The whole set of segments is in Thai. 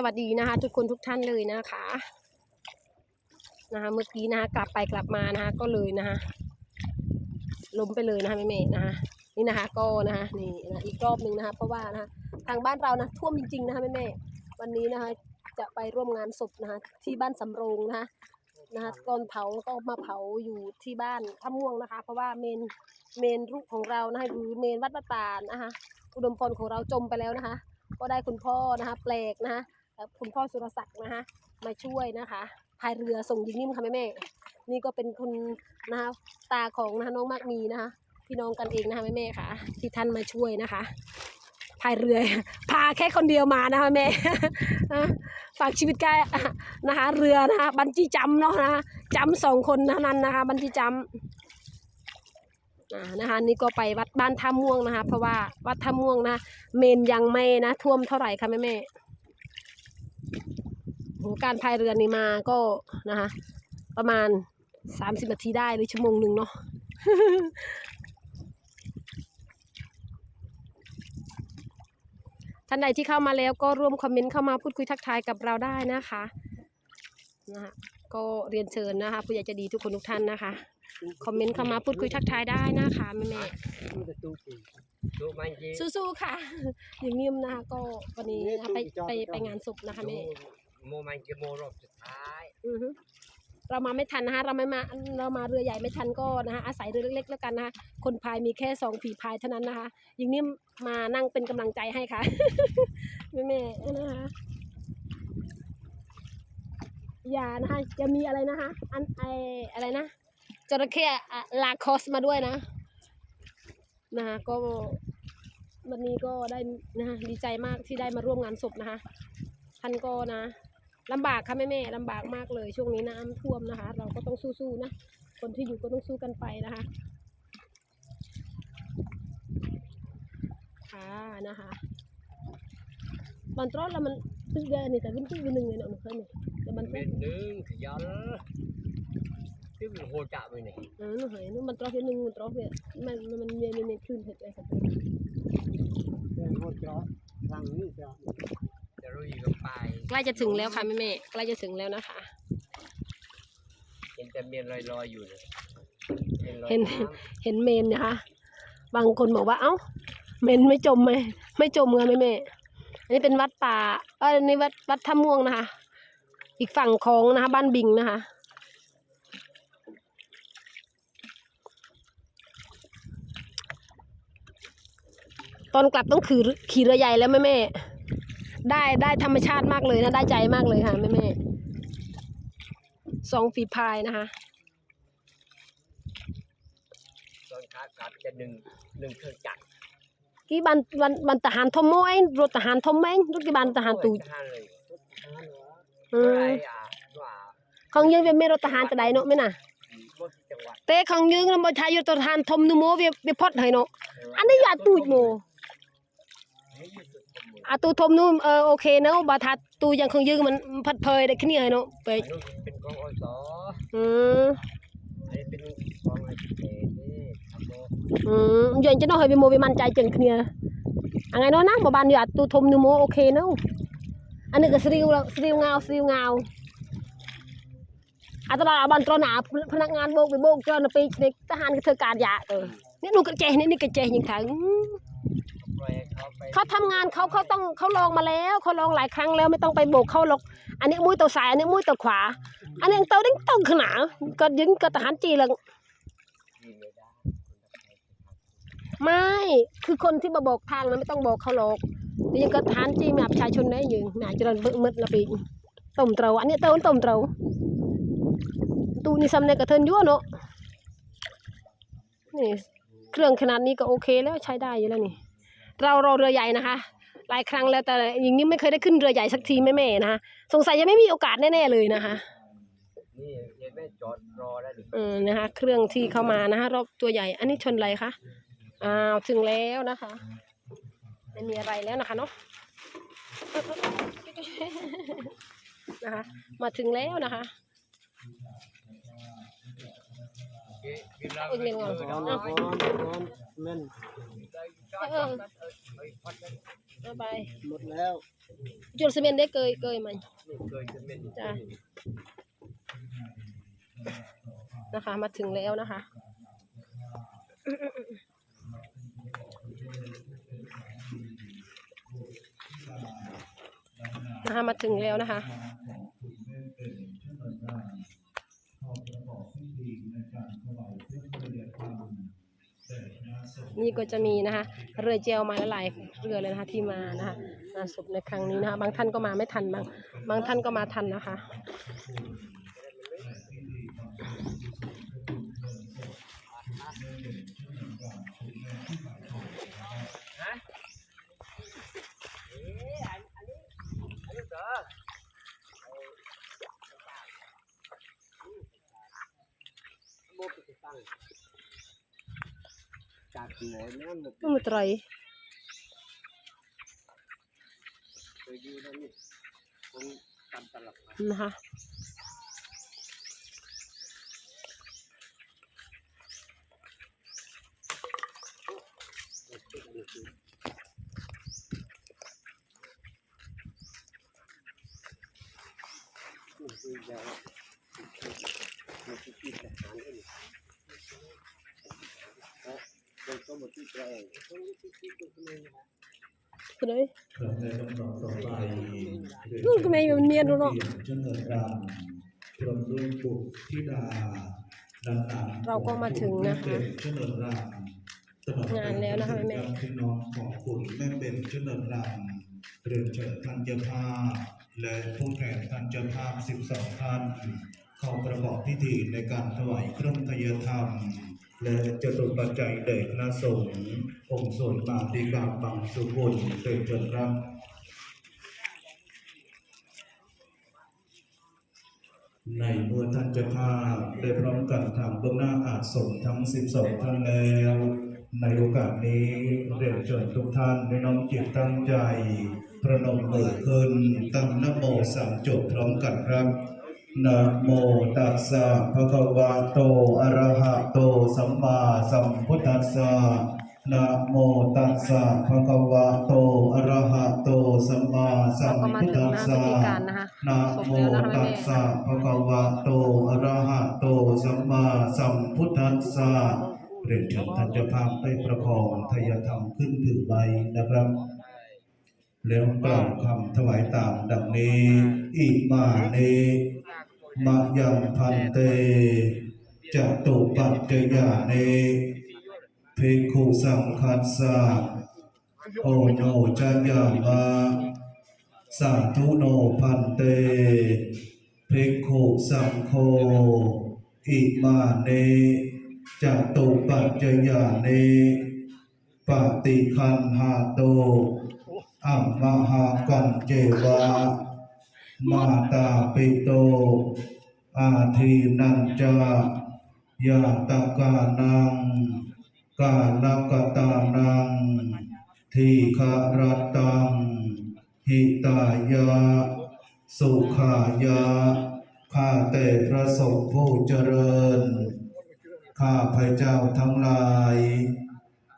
สวัสดีนะคะ ทุกคนทุกท่านเลยนะคะนะคะเมื่อกี้นะคะกลับไปกลับมานะคะก็เลยนะคะล้มไปเลยนะคะแม่เมย์นะคะนี่นะคะก็นะคะนี่นะอีกรอบหนึ่งนะคะเพราะว่านะคะทางบ้านเรานะท่วมจริงๆนะคะแม่เมย์วันนี้นะคะจะไปร่วมงานศพนะคะที่บ้านสำโรงนะคะนะคะตอนเผาก็มาเผาอยู่ที่บ้านท่าม่วงนะคะ เพราะว่าเมนเมนรูปของเรานะคะหรือเมนวัดประตานนะคะอุดมพรของเราจมไปแล้วนะคะ ก็ได้คุณพ่อนะคะแปลกนะคะ คุณพ่อสุรศักดิ์นะคะมาช่วยนะคะพายเรือส่งยิงนิ่มค่ะแม่แม่นี่ก็เป็นคุณนะคะตาของนะคะน้องมากมีนะคะพี่น้องกันเองนะคะแม่แม่ค่ะ ที่ท่านมาช่วยนะคะพายเรือพาแค่คนเดียวมานะคะแม่ฝากชีวิตแกนะคะ เรือนะคะบันจีจำเนาะนะคะจำสองคนเท่านั้นนะคะ บันจีจำนะคะนี่ก็ไปวัดบ้านท่าม่วงนะคะ เพราะว่าวัดท่าม่วงนะเมนยังไม่นะท่วมเท่าไหร่ค่ะแม่แม่ การพายเรือนี่มาก็นะคะ ประมาณสามสิบนาทีได้หรือชั่วโมงหนึ่งเนาะท่านใดที่เข้ามาแล้วก็ร่วมคอมเมนต์เข้ามาพูดคุยทักทายกับเราได้นะคะนะคะก็เรียนเชิญนะคะผู้ใหญ่ใจะดีทุกคนทุกท่านนะคะ คอมเมนต์เข้ามาพูดคุยทักทายได้นะคะแม่แม่มันจะตูจีตูมันจีสู้ๆค่ะ อย่างนิ่มนะคะก็วันนี้นะคะไปไปไปงานศพนะคะแม่ โมมันจีโมรอบสุดท้ายอือฮึเรามาไม่ทันนะคะเราไม่มาเรามาเรือใหญ่ไม่ทันก็นะคะอาศัยเรือเล็กๆแล้วกันนะคะคนพายมีแค่สองฝีพายเท่านั้นนะคะย่งนิ่มานั่งเป็นกำลังใจให้ค่ะแม่แม่ๆนะคะอย่านะคะจะมีอะไรนะคะอันไออะไรนะจระเข้ลาคอสมาด้วยนะนะคะก็วันนี้ก็ได้นะคะดีใจมากที่ได้มาร่วมงานศพนะคะท่านก็นะ ลำบากค่ะแม่แม่ๆลำบากมากเลย ช่วงนี้น้ำท่วมนะคะ เราก็ต้องสู้ๆนะ คนที่อยู่ก็ต้องสู้กันไปนะคะค่ะนะคะบันตรอดแล้วมันตึกเดียวนี่แต่ขึ้นตึกอยู่หนึ่งเลยเนาะหนูเคยเนี่ยแต่บันตรเป็อดนหนึ่งขยันที่มันโหจ่าไปไหนเออหนูเห็นมันตรอดเพียงหนึ่งมันตรอดเพียงมันมันมันเมียนเมียนคลื่นเผ็ดเลยค่ะเป็นโคตรเจาะทางนี้เจาะจะรู้อีกก็ไปใกล้จะถึงแล้วค่ะแม่แม่ๆใกล้จะถึงแล้วนะคะ เห็นแต่เมียนลอยๆอยู่เลยลอยเห็นน้เห็นเมนนะคะ บางคนบอกว่าเอ้า เมนไม่จมไหมไม่จมเงแม่แม่อันนี้เป็นวัดป่าเอออันนี้วัดวัดท่าม่วงนะคะ อีกฝั่งของนะคะ บ้านบิงนะคะตอนกลับต้องขี่ขี่เรือใหญ่แล้วแม่แม่ ได้ได้ธรรมชาติมากเลยนะ ได้ใจมากเลยค่ะแม่แม่สองฝีพายนะคะำตอนขากลับจะหนึ่งหนึ่งเครื่องจักรกี่บันบันบันทหารทมม้อยรถทหารทมแมงรถกี่บันทหารตูทหารเลยอือะไรมอะว่าของยืนเป็นเมรถทหารจะได้เนาะแม่น่ะบ่ที่จังหวัดแต่ของยืนนำบ่ใช้อยู่ทหารทมนูโมเวียเวียพอดให้เนาะอันนี้อย่าตูดโมนี่อยู่ สุดสมุทร อะตูทมนูเออโอเคเนาะบ่ทัดตูอย่างของยืนมันพัดเพยได้แค่นี้ให้เนาะไป อันนู้นเป็นกองอส อืม อันนี้เป็นกองอะไรเอ่นี่ครับผม อืมยืนจะเนาะให้เวียโมเวียมันใจจังគ្នាอันไงเนาะนะบ่บานอยู่อะตูทมนูโมโอเคเนาะอันนี้ก็สริวแล้วสริวงาวสริวงาวอัตราบันตรหนาพนักงานโบกไปโบกเจอนะไปเด็กทหารก็ เขาไปเขาทำงานเขาเขาต้องเขาลองมาแล้วเขาลองหลายครั้งแล้วไม่ต้องไปโบกเข้าหรอกอันนี้มุ้ยตัวซ้ายอันนี้มุ้ยตัวขวา อันนี้เต้าดิ้งต้าขนาดก็ยิงก็ทหารจีเลยยิงไม่คือคนที่มาบอกทางนะไม่ต้องบอกเขาหรอกนี่ยังก็ทหารจีมาประชาชนได้ยิงน่าจะรันเบิกมืดละปีต้มเตาอันนี้เต้าต้มเตาตูนี่ซ้ำในกระเทินยั่วเนาะนี่เครื่องขนาดนี้ก็โอเคแล้วใช้ได้อยู่แล้วนี่ เรารอเรือใหญ่นะคะ หลายครั้งแล้วแต่อย่างนี้ไม่เคยได้ขึ้นเรือใหญ่สักทีแม่แม่ๆนะคะสงสัยยังไม่มีโอกาสแน่ๆเลยนะคะนี่ยายแม่จอดรอแล้วดิเออนะคะ เครื่องที่เข้ามานะคะรอบตัวใหญ่ อันนี้ชนอะไรคะอ้าวถึงแล้วนะคะไม่มีอะไรแล้วนะคะเนาะนะคะ มาถึงแล้วนะคะกินแล้วเออเรียนก่อนก้อนก้อนก้อนแม่น เออเอ้ยพัดกันเอเอาไปหมดแล้วจุดซีเมนต์ได้เกยเกยมันเคยจะเป็นจ้ะนะคะมาถึงแล้วนะคะนะคะมาถึงแล้วนะคะ นี่ก็จะมีนะคะ เรือเจลมาหลายเรือเลยนะคะที่มานะคะงานศพในครั้งนี้นะคะ บางท่านก็มาไม่ทันบางบางท่านก็มาทันนะคะ จากไหนนั่น ก็ มาตรอยนั่นนี่ตรงกันตลับมานะคะคือยาวมันคือที่ทารเอง เป็นก็มาที่แปลงต้องที่ที่ตรงนี้นะคือเลยครับในลำดับต่อไปนู่นก็ไม่มันเนียนดูเนาะเจ้าเงินรามพร้อมด้วยบุตรธิดาดังนั้นเราก็มาถึงนะคะเจ้าเงินรามตลอดงานแล้วนะคะแม่พี่น้องของคุณแม่เป็นเจ้าเงินรามเรียนเชิญท่านเจ้าภาพและผู้แทนท่านเจ้าภาพ 12 ท่านเข้าประกอบพิธีในการถวายเครื่องทยธรรม และจตุปัจจัยแด่คณะสงฆ์องค์ส่วนมาติกาบังสุกุลเรียนครับในเมื่อท่านจ้าภาได้พร้อมกันทำเบื้องหน้าอาสมทั้ง 12 ท่านแล้ว ในโอกาสนี้เรียนเชิญทุกท่านได้น้อมจิตตั้งใจ ประนมมือขึ้นตั้งนโมสามจบพร้อมกันครับ นะโมตัสสะภะคะวะโต อะระหะโต สัมมาสัมพุทธัสสะนะโมตัสสะภะคะวะโต อะระหะโต สัมมาสัเรามก็มาพุทถึงธัสนะพิสะธีการนะคะนะศพโมแล้วนะคะตัแม่สสะภะคะวะโต อะระหะโต สัมมาสัมพุทธัสสะเรียนเชิญท่านเจ้าภาพได้ประคองทายธรรมขึ้นถือใบนะครับ แล้วกล่าวคำถวายตามดังนี้อิมาเน มะยังพันเตจตุปัจจยาเนภิกขุสังคัสสะโอโนจัญญามะสาธุโนพันเตภิกขุสังโฆอิมาเนจตุปัจจยาเนปฏิคันหาโตอัมมหากันเจวะ มาตาปิโต อาทีนันจายาตากานัง กาลกตานัง ทีคารตัง หิตายา สุขายา ข้าแต่พระสงฆ์ผู้เจริญ ข้าพระเจ้าทั้งหลาย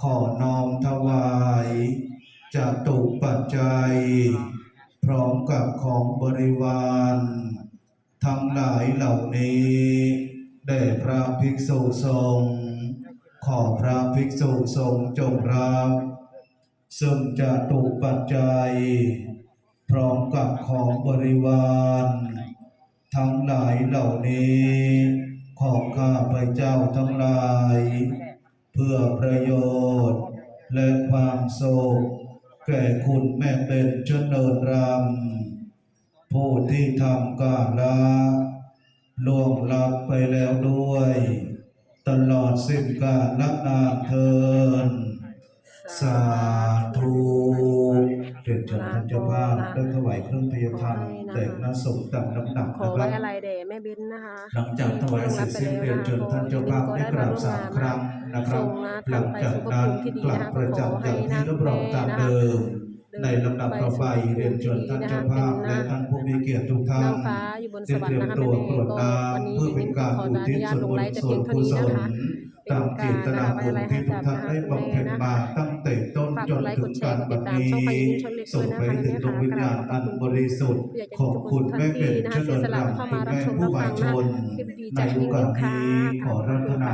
ขอน้อมถวายจตุปัจจัย พร้อมกับของบริวาร ทั้งหลายเหล่านี้แด่พระภิกษุสงฆ์ขอพระภิกษุสงฆ์จงรับซึ่งจะตุปัจจัย พร้อมกับของบริวาร ทั้งหลายเหล่านี้ ของข้าพระเจ้าทั้งหลาย เพื่อประโยชน์และความสุข แก่คุณแม่เป็นเจริญรำผู้ที่ทำกาละล่วงลับไปแล้วด้วย ตลอดสิ้นกาลนานเทิน สาธุเรียนเชิญท่านเจ้าภาพได้ถวายเครื่องพยธรรมแต่คณะสงฆ์ตามลำดับขอนะคไว้รับอะไรแด่แม่เบ้นนะคะ หลังจากถวายเสร็จสิ้นเรียนเชิญท่านเจ้าภาพได้กราบสามครั้ง นะครับ หลังจากนั้นกลับประจำอย่างที่เรียบร้อยตามเดิม ในลำดับต่อไปเรียนเชิญท่านเจ้าภาพและท่านผู้มีเกียรติทุกท่านนางฟ้าอยู่บนสได้วรรเตรีค์ยมนะคะตัวแม่กรวดก็น้วันำนี้เพื่อเป็นการขออุอทิศนุญาตส่วนลงบุไลญฟ์แต่ส่เพีวยนงเท่ากุนี้ศนะลคะเป็นตามเจการตนะนาคะไว้บุญอะไรให้ที่ทุกักบท่านนะคะได้คุณบำแม่เพ็ญนะมาตั้งแต่ต้นฝากจกนดไลค์ถึกงดแชการร์กดบัติดดตามนี้ช่องพายุชนเล็กส่ด้วงยนะไปคะให้แม่ถึงดวงวิญญาณค่ะกราบขอัอบนคุณบริสุทธิ์อยากจะของคุณแม่เป็นนะคะเจริญสำหรับรำเข้ามารับแม่ชมผู้รับบาฟัยงชนะนคลิปดีในจากโอนิวกาสค่ะนี้ขอรัตนา